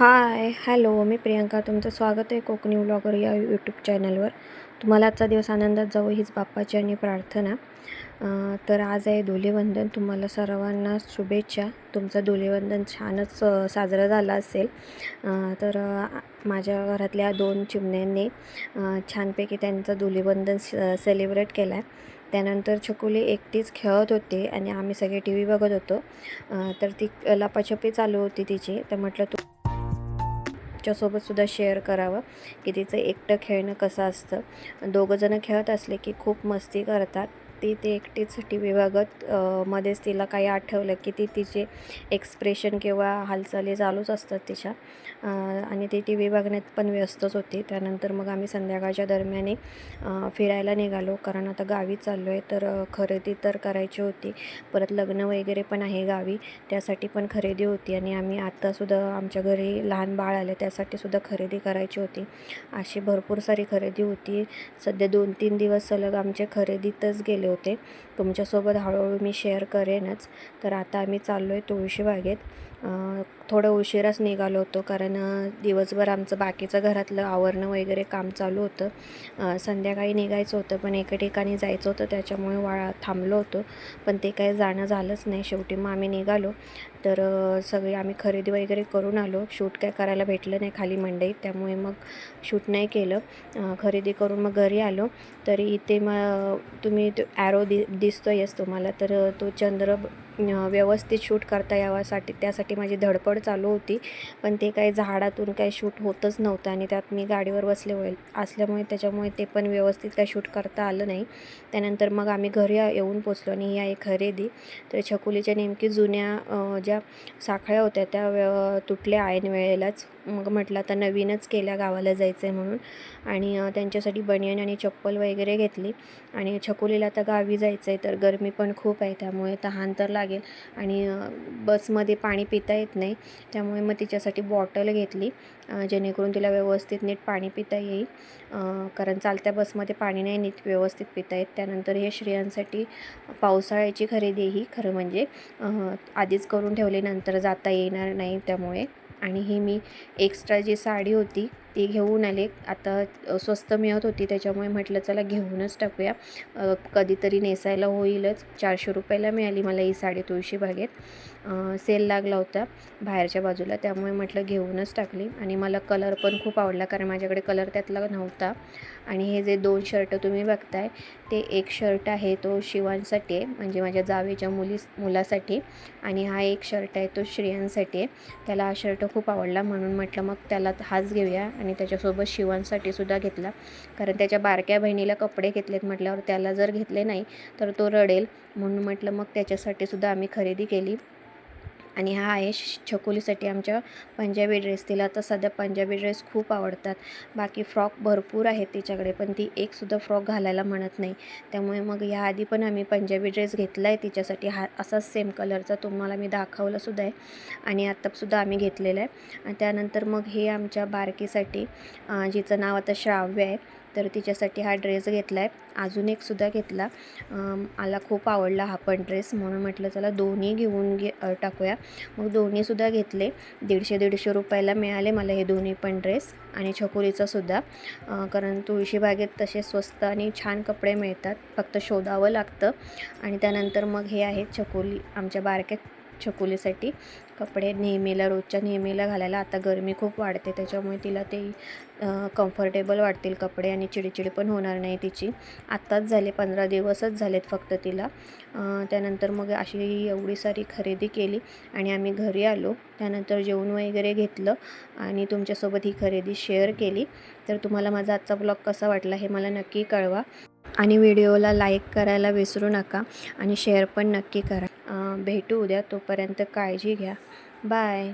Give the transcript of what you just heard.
Hi hello मी प्रियंका. तुमचं स्वागत आहे कोकणी व्लॉगर या यूट्यूब चॅनलवर तुम्हाला आजचा दिवस आनंदात जावं हीच बाप्पाची आणि प्रार्थना. तर आज आहे धुलीवंदन. तुम्हाला सर्वांना शुभेच्छा. तुमचं धुलीवंदन छानच साजरं झालं असेल. तर माझ्या घरातल्या दोन चिमण्यांनी छानपैकी त्यांचं धुलीवंदन सेलिब्रेट केलं आहे त्यानंतर छकुली एकटीच खेळत होते आणि आम्ही सगळे टी व्ही बघत होतो. तर ती लपाछपी चालू होती तिची. तर म्हटलं तू च्यासोबत सुद्धा शेअर करावं की तिचं एकटं खेळणं कसं असतं. दोघंजणं खेळत असले की खूप मस्ती करतात. ती ते एकटीच टी व्ही बघत मध्येच तिला काही आठवलं की ती तिचे एक्सप्रेशन किंवा हालचाली चालूच असतात तिच्या. आणि ती टी व्ही बघण्यात पण व्यस्तच होती. त्यानंतर मग आम्ही संध्याकाळच्या दरम्याने फिरायला निघालो. कारण आता गावी चाललो आहे तर खरेदी तर करायची होती. परत लग्न वगैरे पण आहे गावी. त्यासाठी पण खरेदी होती. आणि आम्ही आत्तासुद्धा आमच्या घरी लहान बाळ आले त्यासाठी सुद्धा खरेदी करायची होती. अशी भरपूर सारी खरेदी होती. सध्या दोन तीन दिवस सलग आमचे खरेदीतच गेले होते. तुमच्यासोबत हळूहळू मी शेअर करेनच. तर आता आम्ही चाललो आहे तुळशीबागेत. थोडं उशिराच निघालो होतो कारण दिवसभर आमचं बाकीचं घरातलं आवरणं वगैरे काम चालू होतं. संध्याकाळी निघायचं होतं पण एका ठिकाणी जायचं होतं त्याच्यामुळे वाळा थांबलो होतो. पण ते काही जाणं झालंच नाही. शेवटी मग आम्ही निघालो. तर सगळी आम्ही खरेदी वगैरे करून आलो. शूट काय करायला भेटलं नाही खाली मंडईत त्यामुळे मग शूट नाही केलं. खरेदी करून मग घरी आलो. तरी इथे मग तुम्ही ॲरो दि दिसतो येस तुम्हाला. तर तो चंद्र व्यवस्थित शूट करता यावासाठी त्यासाठी माझी धडपड चालू होती. पण ते काही झाडातून काही शूट होतच नव्हतं आणि त्यात मी गाडीवर बसले होईल असल्यामुळे त्याच्यामुळे ते पण व्यवस्थित काही शूट करता आलं नाही. त्यानंतर मग आम्ही घरी येऊन पोचलो आणि ही आहे खरेदी. तर छकुलीच्या नेमकी जुन्या ज्या साखळ्या होत्या त्या व्य तुटल्या ऐन वेळेलाच. मग म्हटलं आता नवीनच केल्या गावाला जायचं आहे म्हणून. आणि त्यांच्यासाठी बनियन आणि चप्पल वगैरे घेतली. आणि छकुलीला आता गावी जायचं आहे तर गरमी पण खूप आहे त्यामुळे तहान तर लागेल. आणि बसमध्ये पाणी पिता येत नाही त्यामुळे मग तिच्यासाठी बॉटल घेतली. जेणेकरून तिला व्यवस्थित नीट पाणी पिता येईल. कारण चालत्या बसमध्ये पाणी नाही नीट व्यवस्थित पिता येत. त्यानंतर हे श्रेयांसाठी पावसाळ्याची खरेदी ही खरं म्हणजे. आधीच करून ठेवली नंतर जाता येणार नाही त्यामुळे. आणि ही मी एक्स्ट्रा जी साडी होती ती घेऊन आले. आता स्वस्त मिळत होती त्याच्यामुळे म्हटलं चला घेऊनच टाकूया. कधीतरी नेसायला होईलच. चारशे रुपयाला मिळाली मला ही साडी तुळशी बागेत. सेल लागला होता बाहेरच्या बाजूला त्यामुळे म्हटलं घेऊनच टाकली. आणि मला कलर पण खूप आवडला कारण माझ्याकडे कलर त्यातला नव्हता. आणि हे जे दोन शर्ट तुम्ही बघताय ते एक शर्ट आहे तो शिवांसाठी आहे म्हणजे माझ्या जावेच्या मुली मुलासाठी. आणि हा एक शर्ट आहे तो श्रेयांसाठी आहे. त्याला हा शर्ट खूप आवडला म्हणून म्हटलं मग त्याला हाच घेऊया. आणि त्याच्यासोबत शिवांसाठी सुद्धा घेतला. कारण त्याच्या बारक्या बहिणीला कपडे घेतलेत म्हटल्यावर त्याला जर घेतले नाही तर तो रडेल. म्हणून म्हटलं मग त्याच्यासाठी सुद्धा आम्ही खरेदी केली. आणि हा आहे श- छकुलीसाठी आमच्या पंजाबी ड्रेस तिला आता सध्या पंजाबी ड्रेस खूप आवडतात. बाकी फ्रॉक भरपूर आहेत तिच्याकडे पण ती एकसुद्धा फ्रॉक घालायला म्हणत नाही. त्यामुळे मग याआधी पण आम्ही पंजाबी ड्रेस घेतला आहे तिच्यासाठी. हा असाच सेम कलरचा तुम्हाला मी दाखवलासुद्धा आहे. आणि आत्तासुद्धा आम्ही घेतलेला आहे. आणि त्यानंतर मग हे आमच्या बारकीसाठी जिचं नाव आता श्राव्य आहे तर तिच्यासाठी हा ड्रेस घेतला आहे अजून एक सुद्धा घेतला. मला खूप आवडला हा पण ड्रेस. म्हणून म्हटलं चला दोन्ही घेऊन घे टाकूया. मग दोन्हीसुद्धा घेतले. दीडशे दीडशे रुपयाला मिळाले मला हे दोन्ही पण ड्रेस आणि छकुलीचासुद्धा कारण तुळशीबागेत तसे स्वस्त आणि छान कपडे मिळतात. फक्त शोधावं लागतं. आणि त्यानंतर मग हे आहेत छकुली आमच्या बारकेत छकुलीसाठी कपडे नेहमीला रोजच्या नेहमीला घालायला. आता गरमी खूप वाढते त्याच्यामुळे तिला ते कम्फर्टेबल वाटतील कपडे आणि चिडचिड पण होणार नाही तिची. आत्ताच झाले पंधरा दिवसच झालेत फक्त तिला. त्यानंतर मग अशी एवढी सारी खरेदी केली आणि आम्ही घरी आलो. त्यानंतर जेवण वगैरे घेतलं आणि तुमच्यासोबत ही खरेदी शेअर केली. तर तुम्हाला माझा आजचा ब्लॉग कसा वाटला हे मला नक्की कळवा. आणि व्हिडिओला लाईक करायला विसरू नका आणि शेअर पण नक्की करा. भेटू उद्या तोपर्यंत काळजी घ्या. बाय.